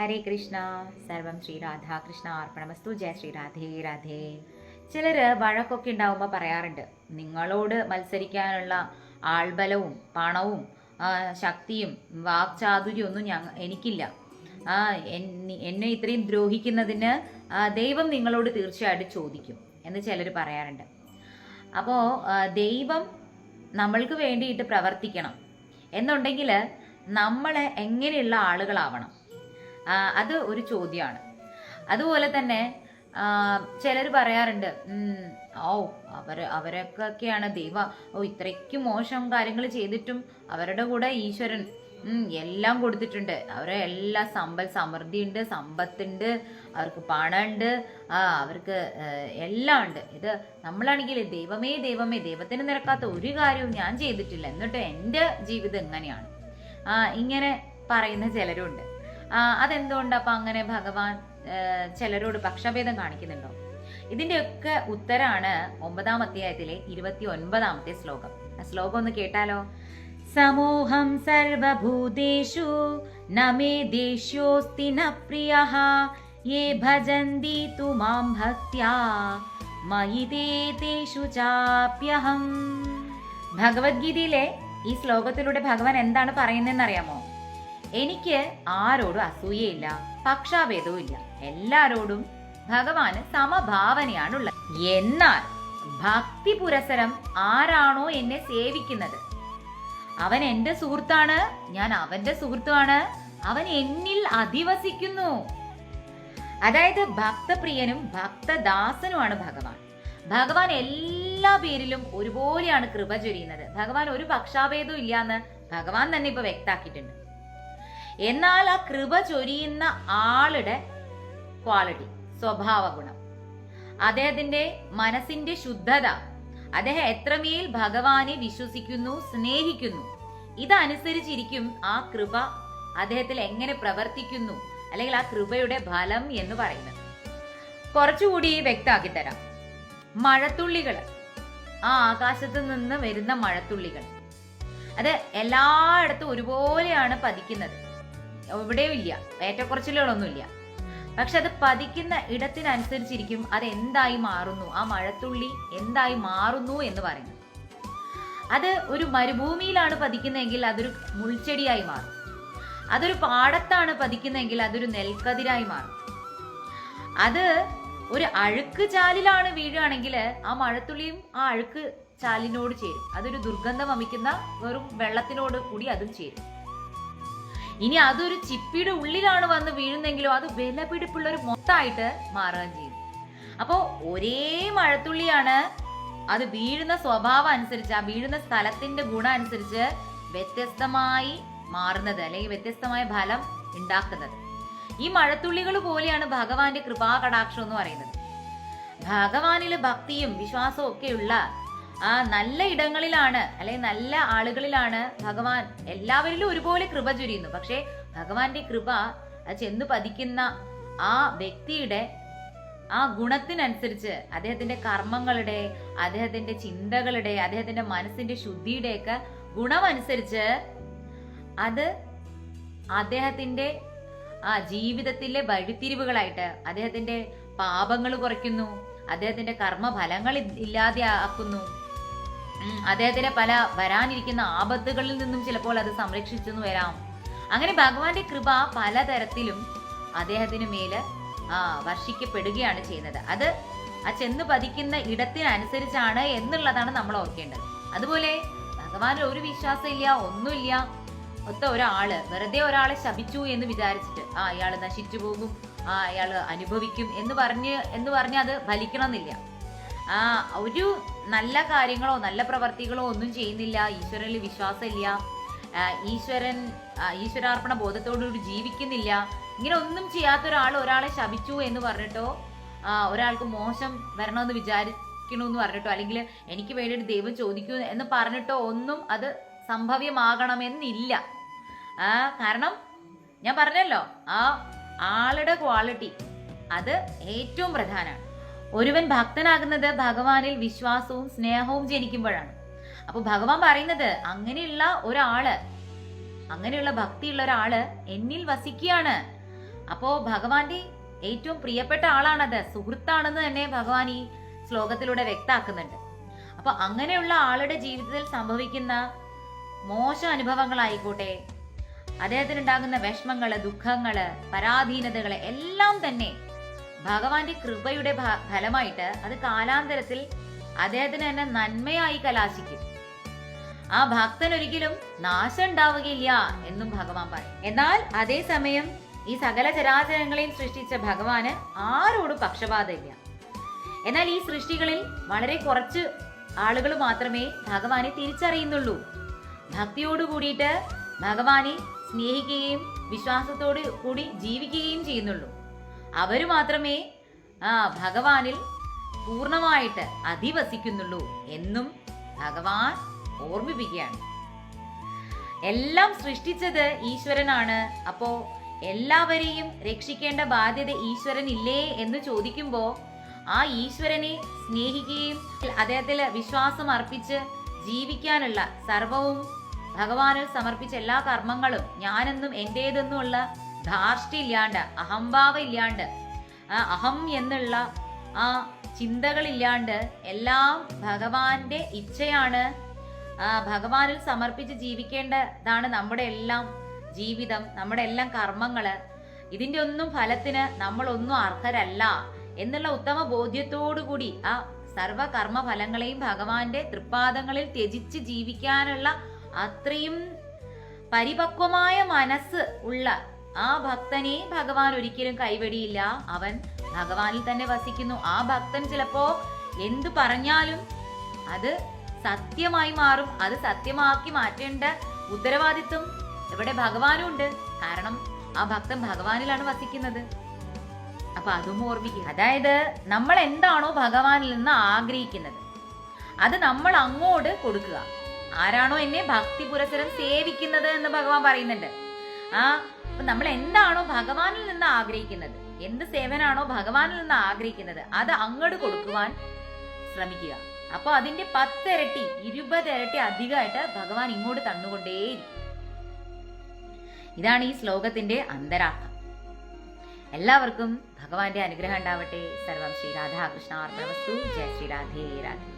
ഹരേ കൃഷ്ണ സർവം ശ്രീ രാധാകൃഷ്ണ അർപ്പണമസ്തു. ജയ ശ്രീ രാധേ രാധേ. ചിലര് വഴക്കൊക്കെ ഉണ്ടാവുമ്പോൾ പറയാറുണ്ട് നിങ്ങളോട് മത്സരിക്കാനുള്ള ആൾബലവും പണവും ശക്തിയും വാക്ചാതുര്യം ഒന്നും ഞങ്ങ എനിക്കില്ല. എന്നെ ഇത്രയും ദ്രോഹിക്കുന്നതിന് ദൈവം നിങ്ങളോട് തീർച്ചയായിട്ടും ചോദിക്കും എന്ന് ചിലർ പറയാറുണ്ട്. അപ്പോൾ ദൈവം നമ്മൾക്ക് വേണ്ടിയിട്ട് പ്രവർത്തിക്കണം. എന്നുണ്ടെങ്കിൽ നമ്മൾ എങ്ങനെയുള്ള ആളുകളാവണം? അത് ഒരു ചോദ്യമാണ്. അതുപോലെ തന്നെ ചിലർ പറയാറുണ്ട് ഓ അവർ അവരൊക്കെയാണ് ദൈവ. ഓ ഇത്രയ്ക്ക് മോശം കാര്യങ്ങൾ ചെയ്തിട്ടും അവരുടെ കൂടെ ഈശ്വരൻ എല്ലാം കൊടുത്തിട്ടുണ്ട്. അവരെ എല്ലാ സമ്പൽ സമൃദ്ധിയുണ്ട് സമ്പത്തുണ്ട് അവർക്ക് പണമുണ്ട് അവർക്ക് എല്ലാം ഉണ്ട്. ഇത് നമ്മളാണെങ്കിൽ ദൈവമേ ദൈവമേ ദൈവത്തിന് നിരക്കാത്ത ഒരു കാര്യവും ഞാൻ ചെയ്തിട്ടില്ല. എന്നിട്ട് എന്റെ ജീവിതം എങ്ങനെയാണ് ഇങ്ങനെ പറയുന്ന ചിലരുണ്ട്. അതെന്തുകൊണ്ട് അങ്ങനെ ഭഗവാൻ ചിലരോട് പക്ഷഭേദം കാണിക്കുന്നുണ്ടോ? ഇതിന്റെയൊക്കെ ഉത്തരാണ് ഒമ്പതാം അധ്യായത്തിലെ ഇരുപത്തി ഒൻപതാമത്തെ ശ്ലോകം. ആ ശ്ലോകം ഒന്ന് കേട്ടാലോ? സമൂഹം സർവഭൂതേഷു നമേ ദേഷ്യോസ്തി ന പ്രിയ ഭജന്തി തു മാം ഭക്ത്യാ മയി തേഷു ചാപ്യഹം. ഭഗവത്ഗീതയിലെ ഈ ശ്ലോകത്തിലൂടെ ഭഗവാൻ എന്താണ് പറയുന്നതെന്നറിയാമോ? എനിക്ക് ആരോടും അസൂയയില്ല പക്ഷാഭേദവും ഇല്ല. എല്ലാരോടും ഭഗവാന് സമഭാവനയാണുള്ളത്. എന്നാൽ ഭക്തി പുരസരം ആരാണോ എന്നെ സേവിക്കുന്നത്? അവൻ എന്റെ സുഹൃത്താണ് ഞാൻ അവന്റെ സുഹൃത്തുമാണ് അവൻ എന്നിൽ അധിവസിക്കുന്നു. അതായത് ഭക്തപ്രിയനും ഭക്തദാസനുമാണ് ഭഗവാൻ. ഭഗവാൻ എല്ലാ പേരിലും ഒരുപോലെയാണ് കൃപ ചൊരിയുന്നത്. ഭഗവാൻ ഒരു പക്ഷാഭേദവും ഇല്ലാന്ന് ഭഗവാൻ തന്നെ ഇപ്പൊ വ്യക്താക്കിയിട്ടുണ്ട് എന്നാൽ ആ കൃപ ചൊരിയുന്ന ആളുടെ ക്വാളിറ്റി സ്വഭാവ ഗുണം അദ്ദേഹത്തിന്റെ മനസ്സിന്റെ ശുദ്ധത അദ്ദേഹം എത്രമേൽ ഭഗവാനെ വിശ്വസിക്കുന്നു സ്നേഹിക്കുന്നു ഇതനുസരിച്ചിരിക്കും ആ കൃപ അദ്ദേഹത്തിൽ എങ്ങനെ പ്രവർത്തിക്കുന്നു അല്ലെങ്കിൽ ആ കൃപയുടെ ഫലം എന്ന് പറയുന്നത്. കുറച്ചുകൂടി വ്യക്തമാക്കി തരാം. മഴത്തുള്ളികൾ ആ ആകാശത്ത് നിന്ന് വരുന്ന മഴത്തുള്ളികൾ അത് എല്ലായിടത്തും ഒരുപോലെയാണ് പതിക്കുന്നത്. എവിടെയും ഇല്ല. ഏറ്റക്കുറച്ചിലുകളൊന്നുമില്ല പക്ഷെ അത് പതിക്കുന്ന ഇടത്തിനനുസരിച്ചിരിക്കും. അത് എന്തായി മാറുന്നു? ആ മഴത്തുള്ളി എന്തായി മാറുന്നു എന്ന് പറയുന്നത്. അത് ഒരു മരുഭൂമിയിലാണ് പതിക്കുന്നതെങ്കിൽ അതൊരു മുൾച്ചെടിയായി മാറും. അതൊരു പാടത്താണ് പതിക്കുന്നതെങ്കിൽ അതൊരു നെൽക്കതിരായി മാറും. അത് ഒരു അഴുക്ക് ചാലിലാണ് വീഴുകയാണെങ്കിൽ ആ മഴത്തുള്ളിയും ആ അഴുക്ക് ചാലിനോട് ചേരും. അതൊരു ദുർഗന്ധം വമിക്കുന്ന വെറും വെള്ളത്തിനോട് കൂടി അതും ചേരും. ഇനി അതൊരു ചിപ്പിയുടെ ഉള്ളിലാണ് വന്ന് വീഴുന്നെങ്കിലും അത് വിലപിടിപ്പുള്ള ഒരു മൊത്തമായിട്ട് മാറുകയും ചെയ്യും. അപ്പോൾ ഒരേ മഴത്തുള്ളിയാണ് അത് വീഴുന്ന സ്വഭാവം അനുസരിച്ച് ആ വീഴുന്ന സ്ഥലത്തിന്റെ ഗുണം അനുസരിച്ച് വ്യത്യസ്തമായി മാറുന്നത് അല്ലെങ്കിൽ വ്യത്യസ്തമായ ഫലം ഉണ്ടാക്കുന്നത്. ഈ മഴത്തുള്ളികൾ പോലെയാണ് ഭഗവാന്റെ കൃപാകടാക്ഷം എന്ന് പറയുന്നത്. ഭഗവാനിൽ ഭക്തിയും വിശ്വാസവും ഒക്കെയുള്ള ആ നല്ല ഇടങ്ങളിലാണ് അല്ലെങ്കിൽ നല്ല ആളുകളിലാണ് ഭഗവാൻ. എല്ലാവരിലും ഒരുപോലെ കൃപ ചൊരിയുന്നു. പക്ഷേ ഭഗവാന്റെ കൃപ ചെന്നു പതിക്കുന്ന ആ വ്യക്തിയുടെ ആ ഗുണത്തിനനുസരിച്ച് അദ്ദേഹത്തിന്റെ കർമ്മങ്ങളുടെ അദ്ദേഹത്തിന്റെ ചിന്തകളുടെ അദ്ദേഹത്തിന്റെ മനസ്സിന്റെ ശുദ്ധിയുടെയൊക്കെ ഗുണമനുസരിച്ച് അത് അദ്ദേഹത്തിന്റെ ആ ജീവിതത്തിലെ വഴിത്തിരിവുകളായിട്ട് അദ്ദേഹത്തിന്റെ പാപങ്ങൾ കുറയ്ക്കുന്നു അദ്ദേഹത്തിന്റെ കർമ്മഫലങ്ങൾ ഇല്ലാതെ ആക്കുന്നു ഉം, അദ്ദേഹത്തിന്റെ പല വരാനിരിക്കുന്ന ആപത്തുകളിൽ നിന്നും ചിലപ്പോൾ അത് സംരക്ഷിച്ചെന്ന് വരാം. അങ്ങനെ ഭഗവാന്റെ കൃപ പലതരത്തിലും അദ്ദേഹത്തിന് മേൽ വർഷിക്കപ്പെടുകയാണ് ചെയ്യുന്നത്. അത് ആ ചെന്ന് പതിക്കുന്ന ഇടത്തിനനുസരിച്ചാണ് എന്നുള്ളതാണ് നമ്മൾ ഓർക്കേണ്ടത്. അതുപോലെ ഭഗവാനിൽ ഒരു വിശ്വാസമില്ല ഒന്നുമില്ല. ഒത്ത ഒരാൾ വെറുതെ ഒരാളെ ശപിച്ചു എന്ന് വിചാരിച്ചിട്ട് ആ അയാൾ നശിച്ചു പോകും ആ അയാൾ അനുഭവിക്കും എന്ന് പറഞ്ഞ് എന്ന് പറഞ്ഞ് അത് ഫലിക്കണമെന്നില്ല. ഒരു നല്ല കാര്യങ്ങളോ നല്ല പ്രവർത്തികളോ ഒന്നും ചെയ്യുന്നില്ല. ഈശ്വരനിൽ വിശ്വാസമില്ല. ഈശ്വരൻ ഈശ്വരാർപ്പണ ബോധത്തോടുകൂടി ജീവിക്കുന്നില്ല. ഇങ്ങനെ ഒന്നും ചെയ്യാത്ത ഒരാൾ ഒരാളെ ശപിച്ചു എന്ന് പറഞ്ഞിട്ടോ ഒരാൾക്ക് മോശം വരണമെന്ന് വിചാരിക്കണമെന്ന് പറഞ്ഞിട്ടോ അല്ലെങ്കിൽ എനിക്ക് വേണ്ടിയിട്ട് ദൈവം ചോദിക്കൂ എന്ന് പറഞ്ഞിട്ടോ ഒന്നും അത് സംഭവ്യമാകണമെന്നില്ല. കാരണം ഞാൻ പറഞ്ഞല്ലോ ആ ആളുടെ ക്വാളിറ്റി അത് ഏറ്റവും പ്രധാനമാണ്. ഒരുവൻ ഭക്തനാകുന്നത് ഭഗവാനിൽ വിശ്വാസവും സ്നേഹവും ജനിക്കുമ്പോഴാണ്. അപ്പൊ ഭഗവാൻ പറയുന്നത് അങ്ങനെയുള്ള ഒരാൾ അങ്ങനെയുള്ള ഭക്തിയുള്ള ഒരാൾ എന്നിൽ വസിക്കുകയാണ്. അപ്പോ ഭഗവാന്റെ ഏറ്റവും പ്രിയപ്പെട്ട ആളാണത് സുഹൃത്താണെന്ന് തന്നെ ഭഗവാൻ ഈ ശ്ലോകത്തിലൂടെ വ്യക്താക്കുന്നുണ്ട് അപ്പൊ അങ്ങനെയുള്ള ആളുടെ ജീവിതത്തിൽ സംഭവിക്കുന്ന മോശ അനുഭവങ്ങളായിക്കോട്ടെ അദ്ദേഹത്തിന് ഉണ്ടാകുന്ന വിഷമങ്ങൾ ദുഃഖങ്ങൾ പരാധീനതകൾ എല്ലാം തന്നെ ഭഗവാന്റെ കൃപയുടെ ഫലമായിട്ട് അത് കാലാന്തരത്തിൽ അദ്ദേഹത്തിന് തന്നെ നന്മയായി കലാശിക്കും. ആ ഭക്തൻ ഒരിക്കലും നാശം ഉണ്ടാവുകയില്ല എന്നും ഭഗവാൻ പറയും. എന്നാൽ അതേസമയം ഈ സകല ചരാചരങ്ങളെയും സൃഷ്ടിച്ച ഭഗവാന് ആരോടും പക്ഷപാതമില്ല. എന്നാൽ ഈ സൃഷ്ടികളിൽ വളരെ കുറച്ച് ആളുകൾ മാത്രമേ ഭഗവാനെ തിരിച്ചറിയുന്നുള്ളൂ. ഭക്തിയോട് കൂടിയിട്ട് ഭഗവാനെ സ്നേഹിക്കുകയും വിശ്വാസത്തോട് കൂടി ജീവിക്കുകയും ചെയ്യുന്നുള്ളൂ. അവർ മാത്രമേ ആ ഭഗവാനിൽ പൂർണമായിട്ട് അധിവസിക്കുന്നുള്ളൂ എന്നും ഭഗവാൻ ഓർമ്മിപ്പിക്കുകയാണ്. എല്ലാം സൃഷ്ടിച്ചത് ഈശ്വരനാണ്. അപ്പോ എല്ലാവരെയും രക്ഷിക്കേണ്ട ബാധ്യത ഈശ്വരൻ ഇല്ലേ എന്ന് ചോദിക്കുമ്പോൾ ആ ഈശ്വരനെ സ്നേഹിക്കുകയും അദ്ദേഹത്തിൽ വിശ്വാസം അർപ്പിച്ച് ജീവിക്കാനുള്ള സർവവും ഭഗവാനിൽ സമർപ്പിച്ച എല്ലാ കർമ്മങ്ങളും ഞാനെന്നും എന്റേതെന്നുമുള്ള ധാർഷ്ട്യമില്ലാണ്ട് അഹംഭാവം ഇല്ലാണ്ട് അഹം എന്നുള്ള ആ ചിന്തകളില്ലാണ്ട് എല്ലാം ഭഗവാന്റെ ഇച്ഛയാണ്. ഭഗവാനിൽ സമർപ്പിച്ച് ജീവിക്കേണ്ടതാണ് നമ്മുടെ എല്ലാം ജീവിതം നമ്മുടെ എല്ലാം കർമ്മങ്ങൾ. ഇതിന്റെ ഒന്നും ഫലത്തിന് നമ്മളൊന്നും അർഹരല്ല എന്നുള്ള ഉത്തമ ബോധ്യത്തോടു കൂടി ആ സർവ കർമ്മ ഫലങ്ങളെയും ഭഗവാന്റെ തൃപ്പാദങ്ങളിൽ ത്യജിച്ച് ജീവിക്കാനുള്ള അത്രയും പരിപക്വമായ മനസ്സ് ഉള്ള ആ ഭക്തനെ ഭഗവാൻ ഒരിക്കലും കൈവടിയില്ല. അവൻ ഭഗവാനിൽ തന്നെ വസിക്കുന്നു. ആ ഭക്തൻ ചിലപ്പോ എന്തു പറഞ്ഞാലും അത് സത്യമായി മാറും. അത് സത്യമാക്കി മാറ്റേണ്ട ഉത്തരവാദിത്വം ഇവിടെ ഭഗവാനും ഉണ്ട് കാരണം ആ ഭക്തൻ ഭഗവാനിലാണ് വസിക്കുന്നത്. അപ്പൊ അതും ഓർമ്മിക്കുക. അതായത് നമ്മൾ എന്താണോ ഭഗവാനിൽ നിന്ന് ആഗ്രഹിക്കുന്നത് അത് നമ്മൾ അങ്ങോട്ട് കൊടുക്കുക. ആരാണോ എന്നെ ഭക്തി പുരസരം സേവിക്കുന്നത് എന്ന് ഭഗവാൻ പറയുന്നുണ്ട്. ആ അപ്പൊ നമ്മൾ എന്താണോ ഭഗവാനിൽ നിന്ന് ആഗ്രഹിക്കുന്നത്? എന്ത് സേവനാണോ ഭഗവാനിൽ നിന്ന് ആഗ്രഹിക്കുന്നത്? അത് അങ്ങോട്ട് കൊടുക്കുവാൻ ശ്രമിക്കുക. അപ്പൊ അതിന്റെ പത്തിരട്ടി ഇരുപതിരട്ടി അധികമായിട്ട് ഭഗവാൻ ഇങ്ങോട്ട് തന്നുകൊണ്ടേയിരിക്കും. ഇതാണ് ഈ ശ്ലോകത്തിന്റെ അന്തരാർത്ഥം. എല്ലാവർക്കും ഭഗവാന്റെ അനുഗ്രഹം ഉണ്ടാവട്ടെ. സർവം ശ്രീ രാധാകൃഷ്ണ അർപ്പണവസ്തു ജയ ശ്രീ രാധേ രാധേ.